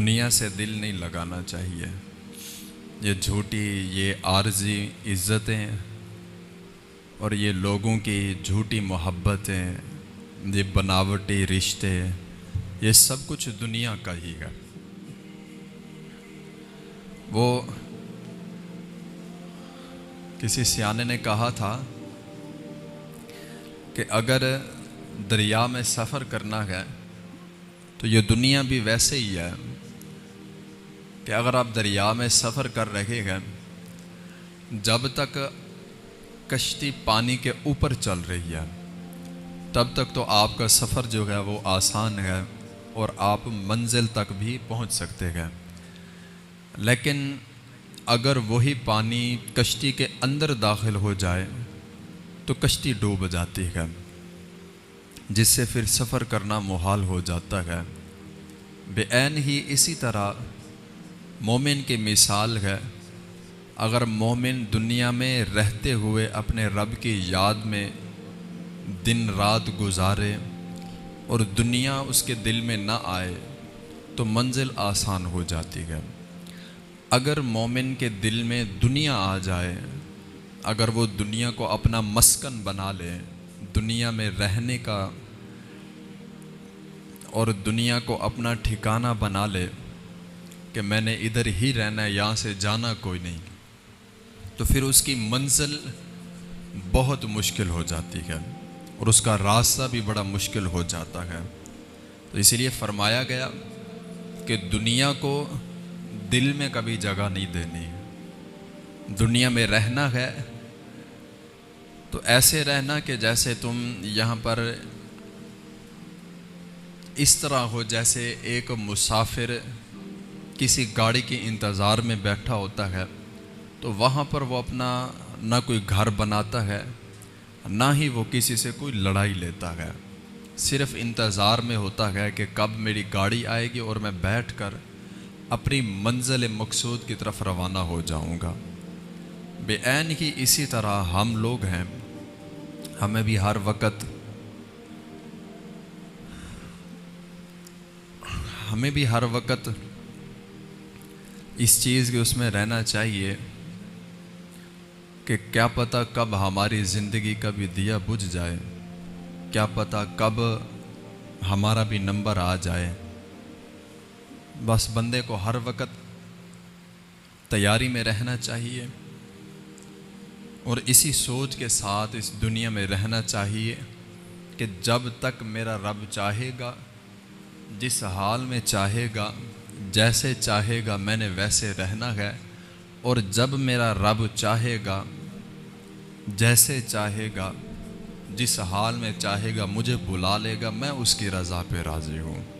दुनिया से दिल नहीं लगाना चाहिए। ये झूठी, ये आर्जी इज़्ज़तें और ये लोगों की झूठी मोहब्बतें, ये बनावटी रिश्ते, ये सब कुछ दुनिया का ही है। वो किसी सियाने ने कहा था कि अगर दरिया में सफ़र करना है तो ये दुनिया भी वैसे ही है। कि अगर आप दरिया में सफ़र कर रहे हैं, जब तक कश्ती पानी के ऊपर चल रही है, तब तक तो आपका सफ़र जो है वो आसान है और आप मंजिल तक भी पहुँच सकते हैं। लेकिन अगर वही पानी कश्ती के अंदर दाखिल हो जाए तो कश्ती डूब जाती है, जिससे फिर सफ़र करना मुहाल हो जाता है। बेन ही इसी तरह मोमिन की मिसाल है, अगर मोमिन दुनिया में रहते हुए अपने रब की याद में दिन रात गुजारे और दुनिया उसके दिल में ना आए तो मंजिल आसान हो जाती है। अगर मोमिन के दिल में दुनिया आ जाए, अगर वो दुनिया को अपना मस्कन बना ले, दुनिया में रहने का और दुनिया को अपना ठिकाना बना ले कि मैंने इधर ही रहना है, यहाँ से जाना कोई नहीं। तो फिर उसकी मंजिल बहुत मुश्किल हो जाती है और उसका रास्ता भी बड़ा मुश्किल हो जाता है। तो इसीलिए फरमाया गया कि दुनिया को दिल में कभी जगह नहीं देनी। दुनिया में रहना है तो ऐसे रहना कि जैसे तुम यहाँ पर इस तरह हो जैसे एक मुसाफिर किसी गाड़ी के इंतज़ार में बैठा होता है तो वहाँ पर वो अपना ना कोई घर बनाता है, ना ही वो किसी से कोई लड़ाई लेता है। सिर्फ़ इंतज़ार में होता है कि कब मेरी गाड़ी आएगी और मैं बैठ कर अपनी मंजिल मकसूद की तरफ़ रवाना हो जाऊँगा। बेन ही इसी तरह हम लोग हैं। हमें भी हर वक्त हमें भी हर वक्त इस चीज़ के उसमें रहना चाहिए कि क्या पता कब हमारी ज़िंदगी का भी दिया बुझ जाए। क्या पता कब हमारा भी नंबर आ जाए। बस बंदे को हर वक्त तैयारी में रहना चाहिए और इसी सोच के साथ इस दुनिया में रहना चाहिए कि जब तक मेरा रब चाहेगा, जिस हाल में चाहेगा जैसे चाहेगा, मैंने वैसे रहना है। और जब मेरा रब चाहेगा, जैसे चाहेगा, जिस हाल में चाहेगा, मुझे बुला लेगा, मैं उसकी रज़ा पे राज़ी हूँ।